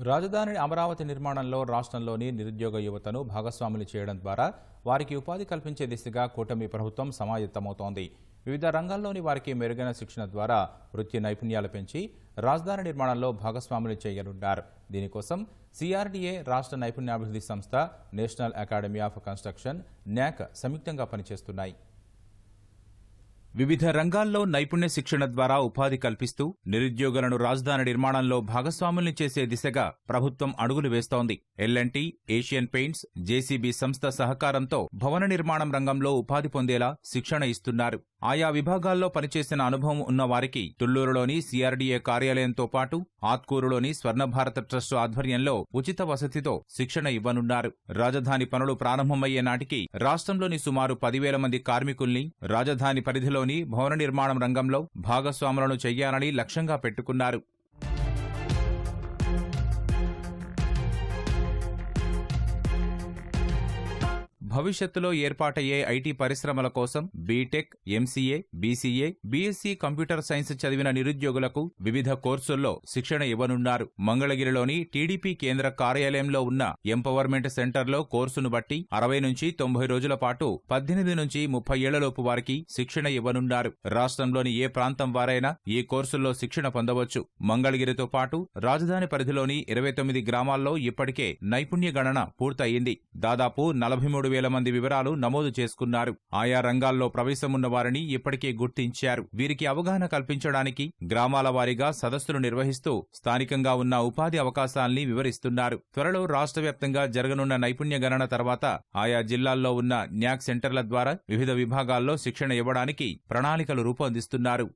రాజధాని అమరావతి నిర్మాణంలో రాష్ట్రంలోని నిరుద్యోగ యువతను భాగస్వాములు చేయడం ద్వారా వారికి ఉపాధి కల్పించే దిశగా కూటమి ప్రభుత్వం సమాయత్తమవుతోంది. వివిధ రంగాల్లోని వారికి మెరుగైన శిక్షణ ద్వారా వృత్తి నైపుణ్యాలు పెంచి రాజధాని నిర్మాణంలో భాగస్వాములు చేయనున్నారు. దీనికోసం సిఆర్డీఏ రాష్ట్ర నైపుణ్యాభివృద్ధి సంస్థ national academy of construction NAC సంయుక్తంగా పనిచేస్తున్నాయి. వివిధ రంగాల్లో నైపుణ్య శిక్షణ ద్వారా ఉపాధి కల్పిస్తూ నిరుద్యోగులను రాజధాని నిర్మాణంలో భాగస్వాముల్ని చేసే దిశగా ప్రభుత్వం అడుగులు వేస్తోంది. ఎల్ఎన్టీ ఏషియన్ పెయింట్స్ జేసీబీ సంస్థ సహకారంతో భవన నిర్మాణం రంగంలో ఉపాధి పొందేలా శిక్షణ ఇస్తున్నారు. ఆయా విభాగాల్లో పనిచేసిన అనుభవం ఉన్నవారికి తుళ్ళూరులోని సిఆర్డీఏ కార్యాలయంతో పాటు ఆత్కూరులోని స్వర్ణ భారత ట్రస్టు ఆధ్వర్యంలో ఉచిత వసతితో శిక్షణ ఇవ్వనున్నారు. రాజధాని పనులు ప్రారంభమయ్యే నాటికి రాష్ట్రంలోని సుమారు పదివేల మంది కార్మికుల్ని రాజధాని పరిధిలోని భవన నిర్మాణం రంగంలో భాగస్వాములను చెయ్యాలని లక్ష్యంగా పెట్టుకున్నారు. భవిష్యత్తులో ఏర్పాటయ్యే ఐటీ పరిశ్రమల కోసం BTech MCA BCA BSc computer science చదివిన నిరుద్యోగులకు వివిధ కోర్సుల్లో శిక్షణ ఇవ్వనున్నారు. మంగళగిరిలోని టీడీపీ కేంద్ర కార్యాలయంలో ఉన్న ఎంపవర్మెంట్ సెంటర్లో కోర్సును బట్టి అరవై నుంచి తొంభై రోజుల పాటు పద్దెనిమిది నుంచి ముప్పై ఏళ్ళలోపు వారికి శిక్షణ ఇవ్వనున్నారు. రాష్ట్రంలోని ఏ ప్రాంతం వారైనా ఈ కోర్సుల్లో శిక్షణ పొందవచ్చు. మంగళగిరితో పాటు రాజధాని పరిధిలోని ఇరవై తొమ్మిది గ్రామాల్లో ఇప్పటికే నైపుణ్య గణన పూర్తయింది. దాదాపు నలభై మూడు వేల మంది వివరాలు నమోదు చేసుకున్నారు. ఆయా రంగాల్లో ప్రవేశమున్న వారిని ఇప్పటికే గుర్తించారు. వీరికి అవగాహన కల్పించడానికి గ్రామాల వారీగా సదస్సులు నిర్వహిస్తూ స్థానికంగా ఉన్న ఉపాధి అవకాశాల్ని వివరిస్తున్నారు. త్వరలో రాష్ట్ర వ్యాప్తంగా జరగనున్న నైపుణ్య గణన తర్వాత ఆయా జిల్లాల్లో ఉన్న న్యాక్ సెంటర్ల ద్వారా వివిధ విభాగాల్లో శిక్షణ ఇవ్వడానికి ప్రణాళికలు రూపొందిస్తున్నారు.